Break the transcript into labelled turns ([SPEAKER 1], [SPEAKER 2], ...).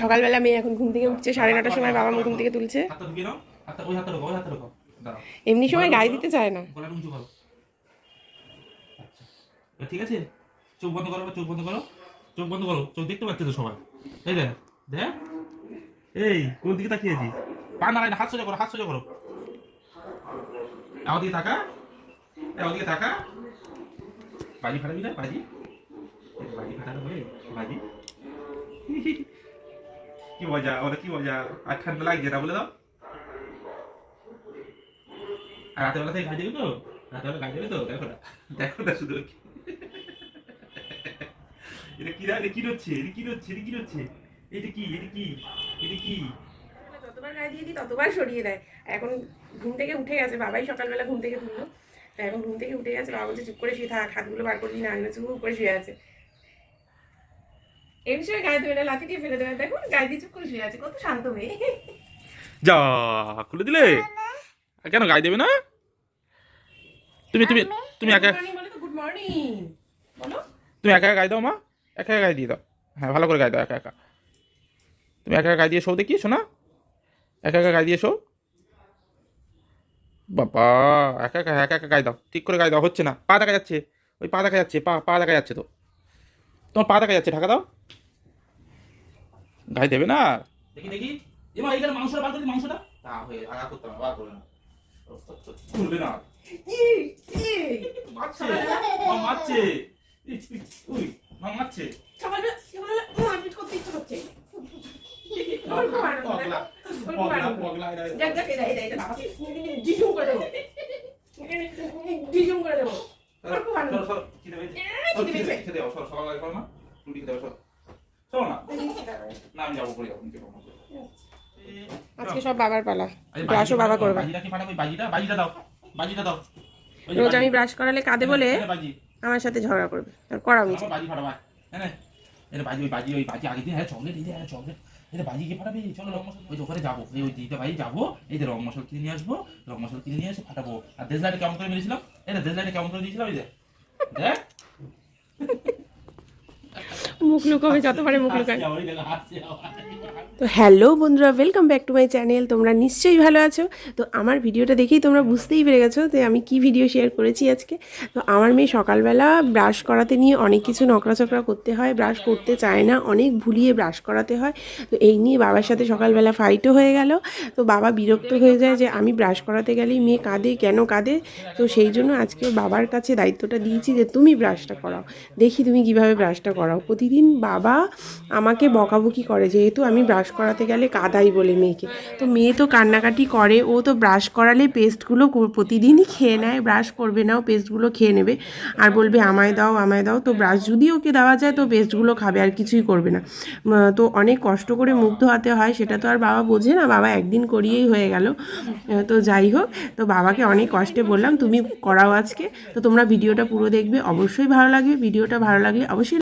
[SPEAKER 1] সকালবেলা মেয়ে এখন ঘুম থেকে উঠছে, সাড়ে নটার সময় বাবা ঘুম থেকে তুলছে। এমনি সময় গায়ে দিতে চায় না।
[SPEAKER 2] আচ্ছা। ঠিক আছে? চোখ বন্ধ করো চোখ বন্ধ করো। চোখ বন্ধ করো। চোখ দেখতে পাচ্ছে তো সবাই? এই দেখ এই, কোন দিকে তাকিয়েছি পা নাড়াই হাত সোজা করো, হাত সোজা করো। আমার দিকে তাকা আমার দিকে তাকা। বাজি ফাটাবি না, বাজি? কি মজা ওরা কি মজা আর ঠান্ডা লাগছে না বলে দাও আর রাতের বেলা থেকে তো রাতের বেলা গাছ দেবে তো দেখো না দেখো না শুধু এটা কি কি হচ্ছে এটা কি হচ্ছে এটা কি হচ্ছে এটা কি এটা কি এটা কি
[SPEAKER 1] যতবার গায়ে দিয়ে দিই ততবার সরিয়ে দেয় এখন ঘুম থেকে উঠে গেছে বাবাই সকালবেলা ঘুম থেকে তুললো তা এখন ঘুম থেকে উঠে গেছে বাবা বলছে চুপ করে শুয়ে থাক হাতগুলো বার করবি না আমি চুপ করে শুয়ে আছে এই বিষয়ে গায়ে দেবে না লাথি দিয়ে ফেলে দেবে দেখুন গায়ে দিয়ে চুপ করে শুয়ে আছে কত শান্ত মেয়ে।
[SPEAKER 2] যা খুলে দিলে? কেন গায়ে দেবে না? তুমি তুমি তুমি একা
[SPEAKER 1] গুড মর্নিং বলো তো গুড মর্নিং বলো।
[SPEAKER 2] তুমি একা একা গায়ে দাও মা। একা একা গায়ে দিয়ে দাও। হ্যাঁ ভালো করে গায়ে দাও একা একা। তুমি একা একা গায়ে দিয়ে শো দেখি শোনা? একা একা গায়ে দিয়ে শো। বাবা একা একা একা একা গায়ে দাও। ঠিক করে গায়ে দাও হচ্ছে না। পা দেখা যাচ্ছে। ওই পা দেখা যাচ্ছে পা পা দেখা যাচ্ছে তো। তোমার পা দেখা যাচ্ছে ঢাকা দাও। গায়ে দেবে না? দেখি দেখি। এবার এইখানে মাংসটা বার করে মাংসটা? তা হয়ে আগা করতে হবে বার করে না। খুলবে না
[SPEAKER 1] এই, এই,
[SPEAKER 2] মারছে। মারছে উই মা মারছে।
[SPEAKER 1] সকালবেলা সকালবেলা মারপিট করতে ইচ্ছে করছে। ওর খুব আনন্দ,
[SPEAKER 2] পগলা পগলা পগলা এটা
[SPEAKER 1] যাক যাক এটা এটা এটা বাবাকে ডিজুম করে দেবো। ডিজুম করে।
[SPEAKER 2] সরো, সরো, সরো, করো না? রুটি খেতে সরো। সরো না। না, আমি যাব, পরে যাব,
[SPEAKER 1] আজকে সব বাবার পালা ব্রাশও বাবা করবে
[SPEAKER 2] বাজিটা বাজিটা, বাজিটা দাও, বাজিটা দাও।
[SPEAKER 1] রোজ আমি ব্রাশ করালে কাঁদে বলে আমার সাথে ঝগড়া করবে আর করা উচিত
[SPEAKER 2] বাজি ফাটাবা। এনে, এনে বাজি, ওই বাজি, ওই বাজি আগে দিয়ে, হ্যাঁ, চকলেট, এই হ্যাঁ, চকলেট। এই যে বাজি কে ফাটাবে? চলো, রং মশলা- ওই যাব। এই ওই দিদিটা বাড়ি যাব। এই যে রং মশলা কিনে নিয়ে আসব। রং মশলা কিনে নিয়ে এসে ফাটাবো। আর দেশলাইটে কেমন করে মেরেছিলাম? দেশলাইটে কেমন করে দিয়েছিলাম? এই যে। দেখ।
[SPEAKER 1] মুখ লুকোবে যত পারে মুখ লুকায়। তো হ্যালো বন্ধুরা welcome back to my channel তোমরা নিশ্চয়ই ভালো আছো। তো আমার ভিডিওটা দেখেই তোমরা বুঝতেই পেরে গেছো যে আমি কি ভিডিও শেয়ার করেছি আজকে। তো আমার মেয়ে সকালবেলা ব্রাশ করাতে নিয়ে অনেক কিছু নকড়াচকড়া করতে হয় ব্রাশ করতে চায় না অনেক ভুলিয়ে ব্রাশ করাতে হয়। তো এই নিয়ে বাবার সাথে সকালবেলা ফাইটও হয়ে গেল। তো বাবা বিরক্ত হয়ে যায় যে আমি ব্রাশ করাতে গেলেই মেয়ে কাঁদে কেন কাঁদে? তো সেই জন্য আজকে বাবার কাছে দায়িত্বটা দিয়েছি যে তুমি ব্রাশটা করাও দেখি তুমি কীভাবে ব্রাশটা করাও। প্রতিদিন বাবা আমাকে বকাবকি করে, যেহেতু আমি ব্রাশ করাতে গেলে কাদাই বলে মেয়েকে। তো মেয়ে তো কান্নাকাটি করে, ও তো ব্রাশ করালে পেস্টগুলো প্রতিদিনই খেয়ে নেয় ব্রাশ করবে না, ও পেস্টগুলো খেয়ে নেবে। আর বলবে, আমায় দাও আমায় দাও। তো ব্রাশ যদি ওকে দেওয়া যায়, তো পেস্টগুলো খাবে, আর কিছুই করবে না। তো অনেক কষ্ট করে মুখ ধোয়াতে হয়, সেটা তো আর বাবা বোঝে না, বাবা একদিন করিয়েই হয়ে গেল। তো যাই হোক, তো বাবাকে অনেক কষ্টে বললাম, তুমি করাও আজকে। তো তোমরা ভিডিওটা পুরো দেখবে, অবশ্যই ভালো লাগবে। ভিডিওটা ভালো লাগলে অবশ্যই